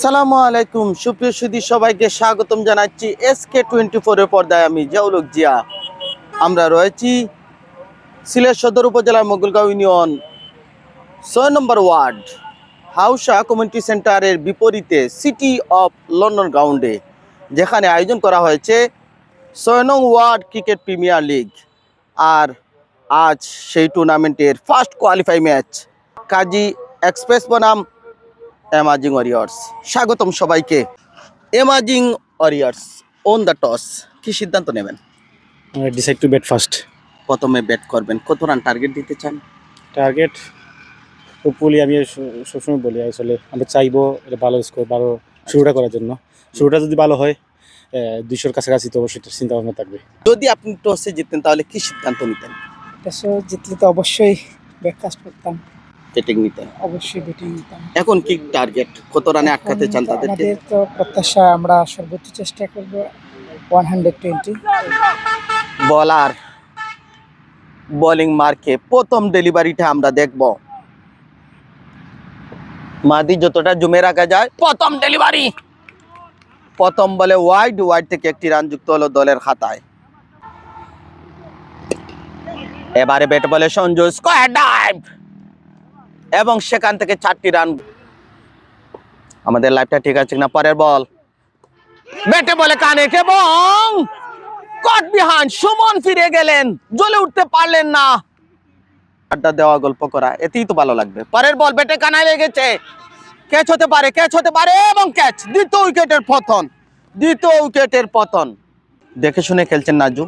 আসসালামু আলাইকুম। সুপ্রিয় সুদী সবাইকে স্বাগতম জানাচ্ছি এস কে টোয়েন্টি ফোরের পর্দায় আমি জাউলুক জিয়া। আমরা রয়েছি সিলেট সদর উপজেলার মোগলগাঁও ইউনিয়ন ছয় নম্বর ওয়ার্ড, হাউসা কমিউনিটি সেন্টারের বিপরীতে সিটি অফ লন্ডন গ্রাউন্ডে, যেখানে আয়োজন করা হয়েছে ছয় নং ওয়ার্ড ক্রিকেট প্রিমিয়ার লিগ। আর আজ সেই টুর্নামেন্টের first qualify match, Kazi express বনাম অ্যামাজিং ওয়ারিয়ার্স স্বাগতম সবাইকে। Amazing warriors on the toss কি সিদ্ধান্ত নেবেন? ডিসাইড টু ব্যাট ফার্স্ট প্রথমে ব্যাট করবেন। কত রান টার্গেট দিতে চান? টার্গেট হোপফুলি আমি সবসময় বলি আসলে আমরা চাইব এটা ভালো স্কোর ভালো শুরুটা করার জন্য। শুরুটা যদি ভালো হয় দুইশোর কাছাকাছি তো অবশ্যই চিন্তা ভাবনা থাকবে। যদি আপনি টসে জিতেন তাহলে কি সিদ্ধান্ত নিতেন? দেশে জিতলে তো অবশ্যই ব্রেকফাস্ট করতাম। ব্যাটিং নিতেন অবশ্যই ব্যাটিং নিতাম এখন কি টার্গেট কত রানে আটকাতে চান তাদেরকে? আমাদের তো প্রত্যাশা আমরা সর্বোচ্চ চেষ্টা করব one hundred twenty bowler bowling মার্কে প্রথম ডেলিভারিটা আমরা দেখব। মাদি যতটা জমে রাখা যায় প্রথম ডেলিভারি প্রথম বলে ওয়াইড ওয়াইড থেকে একটি রান যুক্ত হলো দলের খাতায়। এবারে ব্যাট বলে সঞ্জু স্কোয়ার ডাইভ এবং সেখান থেকে চারটি রান। আমাদের লাইফটা ঠিক আছে না পরের বল ব্যাটে বলে কানেক্ট এবং কট বিহান, সুমন ফিরে গেলেন, জ্বলে উঠতে পারলেন না। আড্ডা দেওয়া, গল্প করা, এতেই তো ভালো লাগবে। পরের বল ব্যাটে কানায় লেগেছে। ক্যাচ হতে পারে ক্যাচ হতে পারে এবং ক্যাচ দ্বিতীয় উইকেটের পতন। দ্বিতীয় উইকেটের পতন। দেখে শুনে খেলছেন নাজু।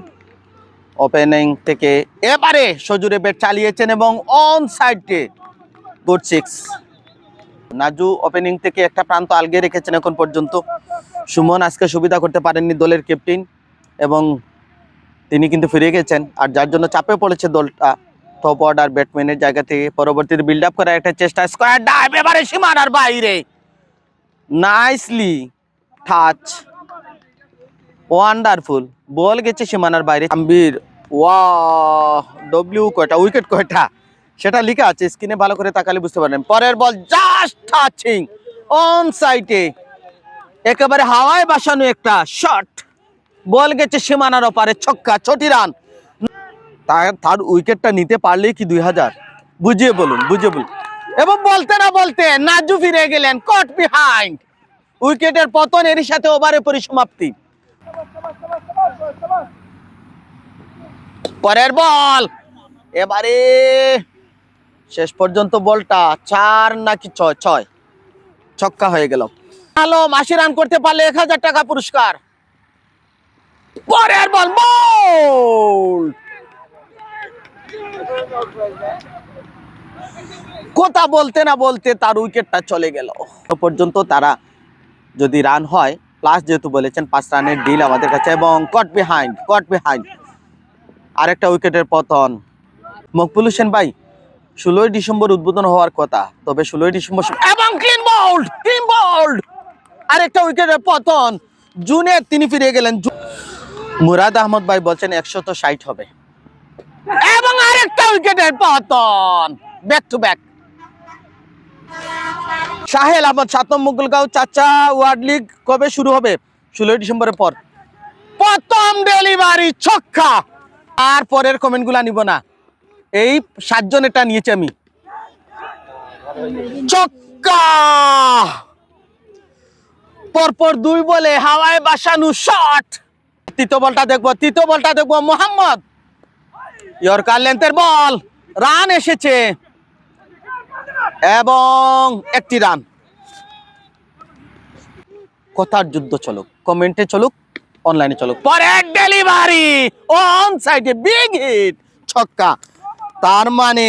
ওপেনিং থেকে এবারে সজুরে ব্যাট চালিয়েছেন এবং অন সাইডে গুড সিক্স নাজু ওপেনিং থেকে একটা প্রান্ত আলগে রেখেছেন এখন পর্যন্ত। সুমন আজকে সুবিধা করতে পারেননি দলের ক্যাপ্টেন এবং তিনি কিন্তু ফিরে গেছেন। আর যার জন্য চাপে পড়েছে দলটা টপ অর্ডার ব্যাটম্যানের জায়গা থেকে। পরবর্তীতে বিল্ড আপ করার একটা চেষ্টা স্কোয়ার ডাইভ এবারে সীমানার বাইরে। নাইসলি টাচ ওয়ান্ডারফুল বল গেছে সীমানার বাইরে। আম্বির ওয়া ডব্লিউ কয়টা উইকেট কয়টা? সেটা লেখা আছে স্ক্রিনে ভালো করে তাকালে বুঝতে পারবেন। পরের বল জাস্ট টাচিং অন সাইটে একেবারে হাওয়ায় বাসানো একটা শট বল গেছে সীমানার ওপারে, ছক্কা, ছটি রান। তার উইকেটটা নিতে পারলেই কি দুই হাজার? বুঝিয়ে বলুন বুঝিয়ে বলুন। এবং বলতে না বলতে, নাজু ফিরে গেলেন কট বিহাইন্ড উইকেটের পতন এর সাথে ওভারের পরিসমাপ্তি। পরের বল, এবারে শেষ পর্যন্ত বলটা চার নাকি ছয় ছয়। ছক্কা হয়ে গেল। ভালো আশি রান করতে পারলে এক হাজার টাকা পুরস্কার। পরের বল কথা বলতে না বলতে তার উইকেটটা চলে গেল। পর্যন্ত তারা যদি রান হয় প্লাস যেহেতু বলেছেন পাঁচ রানের ডিল আমাদের কাছে এবং কট বিহাইন্ড কট বিহাইন্ড আরেকটা উইকেটের পতন। মকবুল হোসেন ভাই ষোলোই ডিসেম্বর উদ্বোধন হওয়ার কথা, তবে ষোলোই ডিসেম্বর এবং ক্লিন বোল্ড ক্লিন বোল্ড আরেকটা উইকেটের পতন, জুনে তিনি ফিরে গেলেন। মুরাদ আহমদ ভাই বলছেন একশো তো ষাট হবে। এবং আরেকটা উইকেটের পতন back to back Sahel Ahmed সাত নম্বর মুগলগাঁও চাচা ওয়ার্ড লিগ কবে শুরু হবে? ষোলোই ডিসেম্বরের পর। প্রথম ডেলিভারি ছক্কা। আর পরের কমেন্টগুলা নিব না। এই সাতজন এটা নিয়েছি আমি। ছক্কা পরপর দুই বলে হাওয়ায় বাসানু শট তৃতীয় বলটা দেখব, তৃতীয় বলটা দেখব, মোহাম্মদ। ইয়র্কার লেন্থের বল রান এসেছে। এবং একটি রান কথার যুদ্ধ চলুক, কমেন্টে চলুক অনলাইনে চলুক। পরের ডেলিভারি অন সাইডে বিগ হিট ছক্কা। তার মানে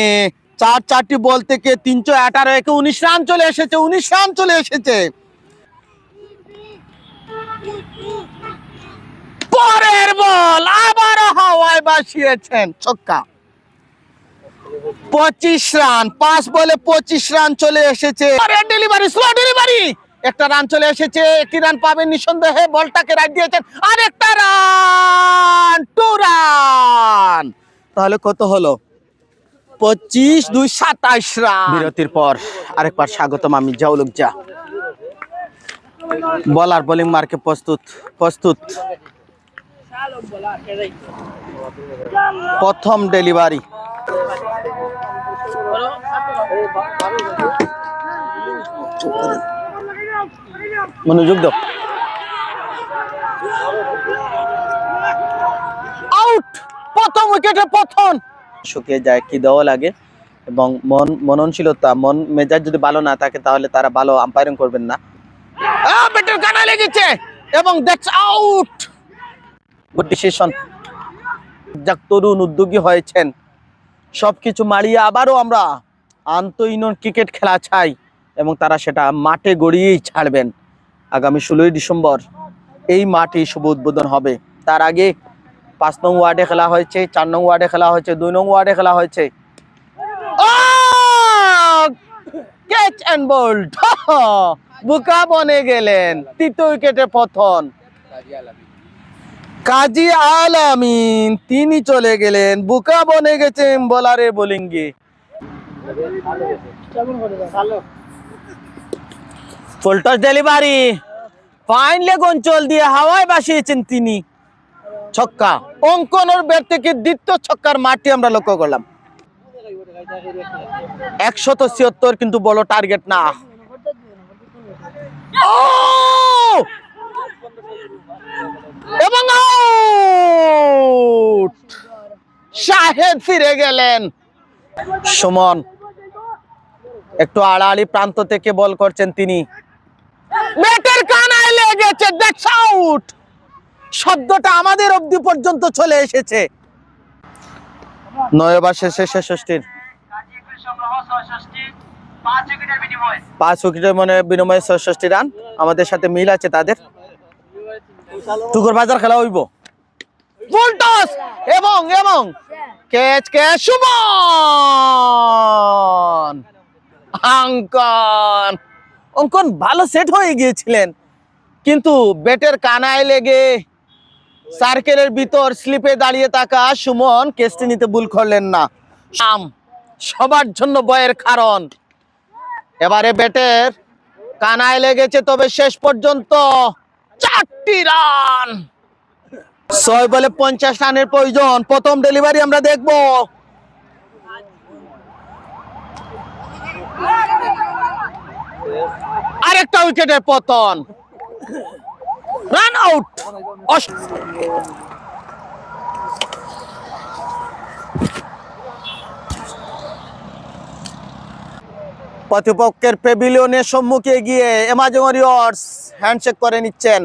চার চারটি বল থেকে তিনশো আঠারো একে উনিশ রান চলে এসেছে, উনিশ রান চলে এসেছে। পরের বল আবার হাওয়ায় বাসিয়েছেন ছক্কা। পঁচিশ রান, পাঁচ বলে পঁচিশ রান চলে এসেছে। ডেলিভারি স্লো ডেলিভারি একটা রান চলে এসেছে, একটি রান পাবেন নিঃসন্দেহে, বলটাকে রাইট দিয়েছেন। আর একটা রান টু রান তাহলে কত হলো? পঁচিশ, দুই, সাতাশ বিরতির পর আরেকবার স্বাগতম আমি জাউলুক বলার বোলিং মার্কে প্রস্তুত প্রস্তুত। প্রথম ডেলিভারি। মনোযোগ দাও। আউট! প্রথম উইকেটে প্রথম। শুকিয়ে যায় কি দেওয়া লাগে এবং মন মননশীলতা মন মেজাজ যদি ভালো না থাকে তাহলে তারা ভালো আম্পায়ারিং করবেন না। ব্যাটের কানা লেগেছে এবং দ্যাটস আউট গুড ডিসিশন যাক তরুণ উদ্যোগী হয়েছেন। সবকিছু মারিয়ে আবারও আমরা আন্ত আন্তঃইউনিয়ন ক্রিকেট খেলা চাই এবং তারা সেটা মাঠে গড়িয়েই ছাড়বেন। আগামী ষোলোই ডিসেম্বর এই মাঠে শুভ উদ্বোধন হবে। তার আগে পাঁচ নং ওয়ার্ডে খেলা হয়েছে, চার নং ওয়ার্ডে খেলা হয়েছে, দুই নং ওয়ার্ডে খেলা হয়েছে। ক্যাচ অ্যান্ড বোল্ড বুকা বনে গেলেন, তৃতীয় উইকেটে পতন কাজী আলামিন তিনি চলে গেলেন, বুকা বনে গেছেন বোলারের বোলিংয়ে। ফুলটস ডেলিভারি ফাইন লেগ দিয়ে হাওয়ায় বাসিয়েছেন তিনি। ছক্কা। অঙ্কনের ব্যাট থেকে দ্বিতীয় ছক্কার মাটি আমরা লক্ষ্য করলাম। একশত ছিয়াত্তর, কিন্তু বলো টার্গেট না! এবং শাহেদ ফিরে গেলেন। সুমন, একটু আড়াআড়ি প্রান্ত থেকে বল করছেন তিনি। ব্যাটের কানায় লেগেছে দ্যাটস আউট শব্দটা আমাদের অবধি পর্যন্ত চলে এসেছে। নয় ওভার শেষে ছেষট্টির পাঁচ উইকেটের মনে বিনিময়ে ছষট্টি রান। আমাদের সাথে মিল আছে তাদের। টুকুর বাজার খেলা হইব। টস! এবং এবং ক্যাচ ক্যাচ সুমন? অঙ্কন। অঙ্কন ভালো সেট হয়ে গিয়েছিলেন। কিন্তু ব্যাটের কানায় লেগে সার্কেলের ভিতর স্লিপে দাঁড়িয়ে থাকা সুমন কেসটি নিতে ভুল করলেন না। শাম সবার জন্য বয়ের কারণ। এবারে ব্যাটের কানায় লেগেছে, তবে শেষ পর্যন্ত চারটি রান। ছয় বলে পঞ্চাশ রানের প্রয়োজন। প্রথম ডেলিভারি আমরা দেখব। আরেকটা উইকেটের পতন। রান আউট প্রতিপক্ষের পেভিলিয়নের সম্মুখে গিয়ে এমাজন ওয়ারিয়র্স হ্যান্ডশেক করে নিচ্ছেন।